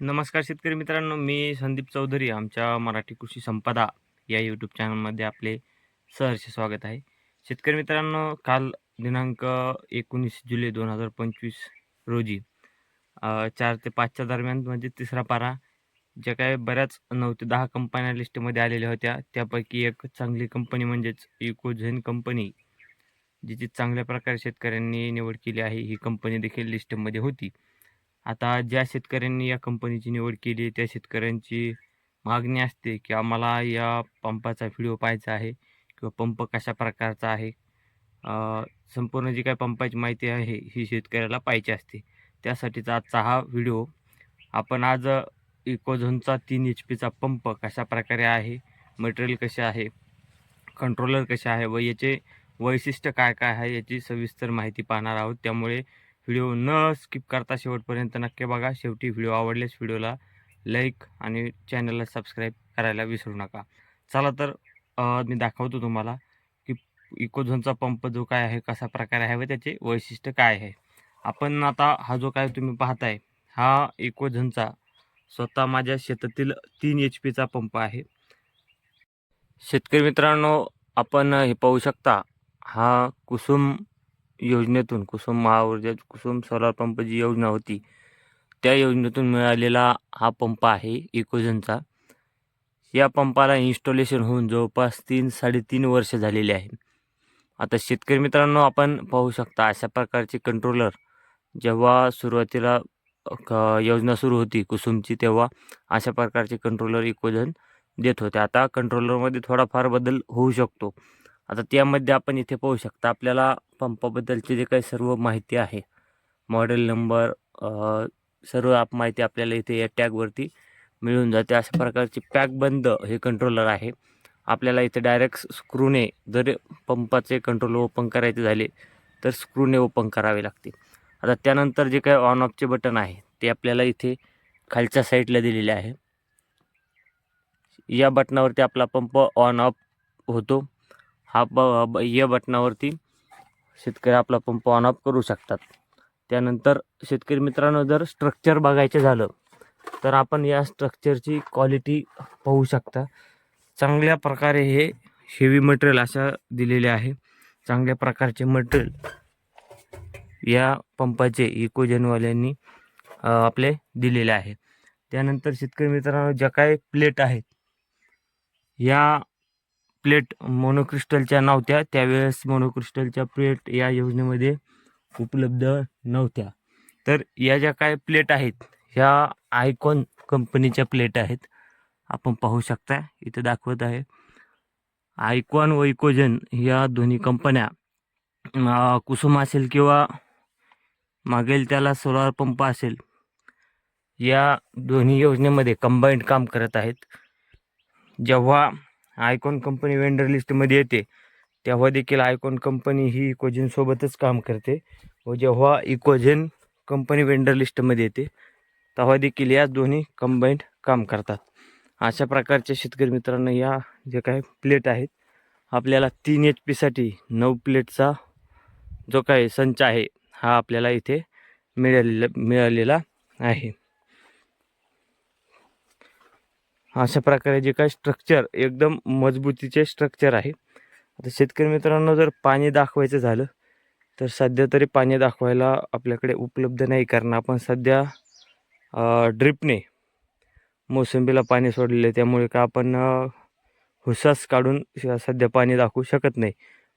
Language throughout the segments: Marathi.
नमस्कार शेतकरी मित्रांनो मी संदीप चौधरी आमच्या मराठी कृषी संपदा या यूट्यूब चॅनलमध्ये आपले सहर्ष स्वागत आहे. शेतकरी मित्रांनो काल दिनांक एकोणीस जुलै दोन हजार पंचवीस रोजी चार ते पाचच्या दरम्यान म्हणजे तिसरा पारा ज्या काय बऱ्याच नऊ ते दहा कंपन्या लिस्टमध्ये आलेल्या होत्या. त्यापैकी एक चांगली कंपनी म्हणजेच इकोझेन कंपनी जिची चांगल्या प्रकारे शेतकऱ्यांनी निवड केली आहे ही कंपनी देखील लिस्टमध्ये होती. आता ज्या शेतकऱ्यांनी या कंपनीची निवड केली त्या शेतकऱ्यांची मागणी असते की आम्हाला या पंपाचा व्हिडिओ पाहायचा आहे किंवा पंप कशा प्रकारचा आहे. संपूर्ण जी काही पंपाची माहिती आहे ही शेतकऱ्याला पाहिजे असते. त्यासाठीचा आजचा हा व्हिडिओ. आपण आज इकोझोनचा तीन एच पीचा पंप कशा प्रकारे आहे मटेरियल कसे आहे कंट्रोलर कसे आहे व याचे वैशिष्ट्य काय काय आहे याची सविस्तर माहिती पाहणार आहोत. त्यामुळे व्हिडिओ न स्किप करता शेवटपर्यंत नक्की बघा. शेवटी व्हिडिओ आवडल्यास व्हिडिओला लाईक आणि चॅनलला सबस्क्राईब करायला विसरू नका. चला तर मी दाखवतो तुम्हाला की इकोझोनचा पंप जो काय आहे कसा प्रकारे आहे व त्याचे वैशिष्ट्य काय आहे. आपण आता हा जो काय तुम्ही पाहताय हा इकोझोनचा स्वतः माझ्या शेतातील तीन एच पीचा पंप आहे. शेतकरी मित्रांनो आपण हे पाहू शकता हा कुसुम योजनेतून कुसुम महाऊर्जा कुसुम सोलार पंप जी योजना होती त्या योजनेतून मिळालेला हा पंप आहे इकोझनचा या पंपाला इन्स्टॉलेशन होऊन जवळपास तीन साडेतीन वर्ष झालेले आहे. आता शेतकरी मित्रांनो आपण पाहू शकता अशा प्रकारचे कंट्रोलर जेव्हा सुरुवातीला क- योजना सुरू होती कुसुमची तेव्हा अशा प्रकारचे कंट्रोलर इकोझन देत होते. आता कंट्रोलरमध्ये थोडाफार बदल होऊ शकतो. आता त्यामध्ये आपण इथे पाहू शकता आपल्याला पंपाबद्दलची जे काही सर्व माहिती आहे मॉडेल नंबर सर्व आप माहिती आपल्याला इथे या टॅगवरती मिळून जाते. अशा प्रकारची पॅक बंद हे कंट्रोलर आहे. आपल्याला इथे डायरेक्ट स्क्रूने जर पंपाचे कंट्रोल ओपन करायचे झाले तर स्क्रूने ओपन करावे लागते. आता त्यानंतर जे काही ऑन ऑफचे बटन आहे ते आपल्याला इथे खालच्या साईडला दिलेले आहे. या बटनावरती आपला पंप ऑन ऑफ होतो. हा ब या बटनावरती शेतकरी आपला पंप ऑन ऑफ करू शकतात. त्यानंतर शेतकरी मित्रांनो जर स्ट्रक्चर बघायचं झालं तर आपण या स्ट्रक्चरची क्वालिटी पाहू शकता. चांगल्या प्रकारे हे हेवी मटेरियल अशा दिलेले आहे. चांगल्या प्रकारचे मटेरियल या पंपाचे इकोजनवाल्यांनी आपले दिलेले आहे. त्यानंतर शेतकरी मित्रांनो ज्या काही प्लेट आहेत या प्लेट मोनोक्रिस्टलच्या नव्हत्या. त्यावेळेस मोनोक्रिस्टलच्या प्लेट या योजनेमध्ये उपलब्ध नव्हत्या. तर या ज्या काय प्लेट आहेत ह्या आयकॉन कंपनीच्या प्लेट आहेत. आपण पाहू शकता इथे दाखवत आहे. आयकॉन व इकोजन या दोन्ही कंपन्या कुसुम असेल किंवा मागेल त्याला सोलार पंप असेल या दोन्ही योजनेमध्ये कंबाईंड काम करत आहेत. जेव्हा आयकॉन कंपनी वेंडर लिस्टमध्ये येते. तेव्हा देखील आयकॉन कंपनी ही इकोजेनसोबतच काम करते. व जेव्हा इकोजेन कंपनी वेंडर लिस्टमध्ये येते तेव्हा देखील या दोन्ही कंबाईंड काम करतात. अशा प्रकारच्या शेतकरी मित्रांनो या जे काही प्लेट आहेत आपल्याला तीन एच पीसाठी नऊ प्लेटचा जो काही संच आहे हा आपल्याला इथे मिळालेला मिळालेला आहे. अशा प्रकारे जे काही स्ट्रक्चर एकदम मजबूतीचे स्ट्रक्चर आहे. आता शेतकरी मित्रांनो जर पाणी दाखवायचं झालं तर सध्या तरी पाणी दाखवायला आपल्याकडे उपलब्ध नाही. कारण आपण सध्या ड्रिपने मोसंबीला पाणी सोडलेलं त्यामुळे का आपण हुसास काढून सध्या पाणी दाखवू शकत नाही.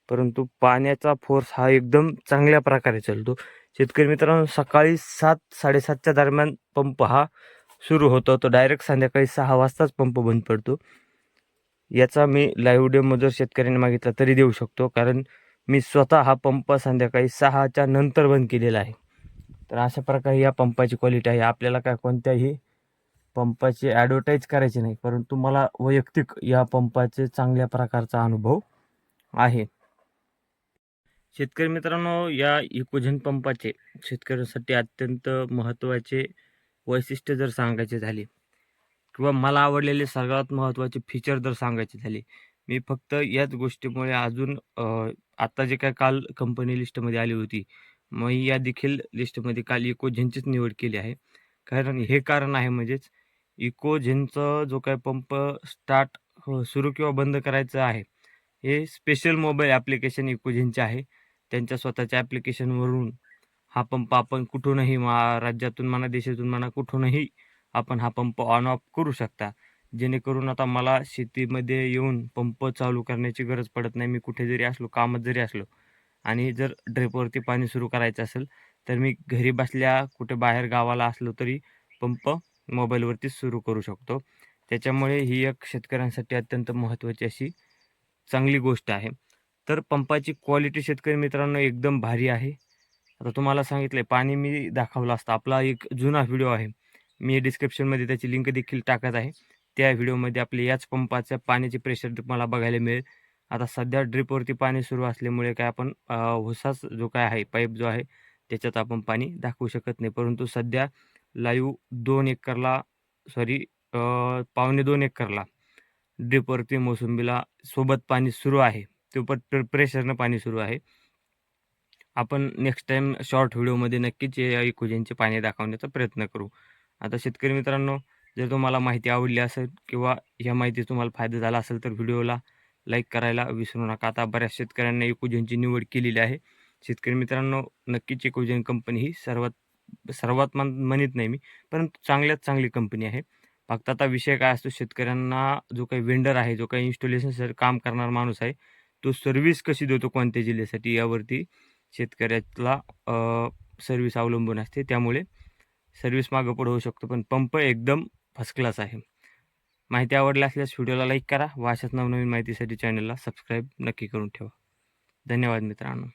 परंतु पाण्याचा फोर्स हा एकदम चांगल्या प्रकारे चालतो. शेतकरी मित्रांनो सकाळी सात साडेसातच्या दरम्यान पंप हा सुरू होतो. तो डायरेक्ट संध्याकाळी सहा वाजताच पंप बंद पडतो. याचा मी लाईव्ह डेमो जर शेतकऱ्यांनी मागितला तरी देऊ शकतो. कारण मी स्वतः हा पंप संध्याकाळी सहाच्या नंतर बंद केलेला आहे. तर अशा प्रकारे या पंपाची क्वालिटी आहे. आपल्याला काय कोणत्याही पंपाची ॲडव्हर्टाईज करायची नाही. परंतु मला वैयक्तिक या पंपाचे चांगल्या प्रकारचा अनुभव आहे. शेतकरी मित्रांनो या इकोझन पंपाचे शेतकऱ्यांसाठी अत्यंत महत्त्वाचे वैशिष्ट्य जर सांगायचे झाले किंवा मला आवडलेले सगळ्यात महत्त्वाचे फीचर जर सांगायचे झाले मी फक्त याच गोष्टीमुळे अजून आत्ता जे काय काल कंपनी लिस्टमध्ये आली होती मग या देखील लिस्टमध्ये काल इकोझनचीच निवड केली आहे. कारण हे कारण आहे म्हणजेच इकोझेनचं जो काय पंप स्टार्ट सुरू किंवा बंद करायचं आहे हे स्पेशल मोबाईल ॲप्लिकेशन इकोझेनचे आहे. त्यांच्या स्वतःच्या ॲप्लिकेशनवरून हा पंप आपण कुठूनही मा राज्यातून म्हणा देशातून म्हणा कुठूनही आपण हा पंप ऑन ऑफ करू शकता. जेणेकरून आता मला शेतीमध्ये येऊन पंप चालू करण्याची गरज पडत नाही. मी कुठे जरी असलो कामात जरी असलो आणि जर ड्रेपवरती पाणी सुरू करायचं असेल तर मी घरी बसल्या कुठे बाहेर गावाला असलो तरी पंप मोबाईलवरती सुरू करू शकतो. त्याच्यामुळे ही एक शेतकऱ्यांसाठी अत्यंत महत्त्वाची अशी चांगली गोष्ट आहे. तर पंपाची क्वालिटी शेतकरी मित्रांनो एकदम भारी आहे. आता तुम्हाला सांगितलं पाणी मी दाखवलं असतं. आपला एक जुना व्हिडिओ आहे. मी डिस्क्रिप्शनमध्ये त्याची लिंक देखील टाकत आहे. त्या व्हिडिओमध्ये आपले याच पंपाच्या पाण्याचे प्रेशर तुम्हाला बघायला मिळेल. आता सध्या ड्रिपवरती पाणी सुरू असल्यामुळे काय आपण होसाच जो काय आहे पाईप जो आहे त्याच्यात आपण पाणी दाखवू शकत नाही. परंतु सध्या लाईव्ह दोन एकरला सॉरी पावणे दोन एकरला ड्रिपवरती मोसंबीला सोबत पाणी सुरू आहे. तो पण प्रेशरनं पाणी सुरू आहे. आपण नेक्स्ट टाईम शॉर्ट व्हिडिओमध्ये नक्कीच या इकोजेनचे पाणी दाखवण्याचा प्रयत्न करू. आता शेतकरी मित्रांनो जर तुम्हाला माहिती आवडली असेल किंवा ह्या माहिती तुम्हाला फायदा झाला असेल तर व्हिडिओला लाईक करायला विसरू नका. आता बऱ्याच शेतकऱ्यांना इकोजेनची निवड केलेली आहे. शेतकरी मित्रांनो नक्कीच इकोजेन कंपनी ही सर्वात सर्वात मान म्हणत नाही मी परंतु चांगल्यात चांगली कंपनी आहे. फक्त आता विषय काय असतो शेतकऱ्यांना जो काही वेंडर आहे जो काही इन्स्टॉलेशन काम करणारा माणूस आहे तो सर्व्हिस कशी देतो कोणत्या जिल्ह्यासाठी यावरती? शेतकऱ्याला सर्व्हिस अवलंबून असते. त्यामुळे सर्व्हिस मागं पुढं होऊ शकतो. पण पंप एकदम फर्स्ट क्लास आहे. माहिती आवडली असल्यास व्हिडिओला लाईक करा. व अशाच नवनवीन माहितीसाठी चॅनलला सबस्क्राईब नक्की करून ठेवा. धन्यवाद मित्रांनो.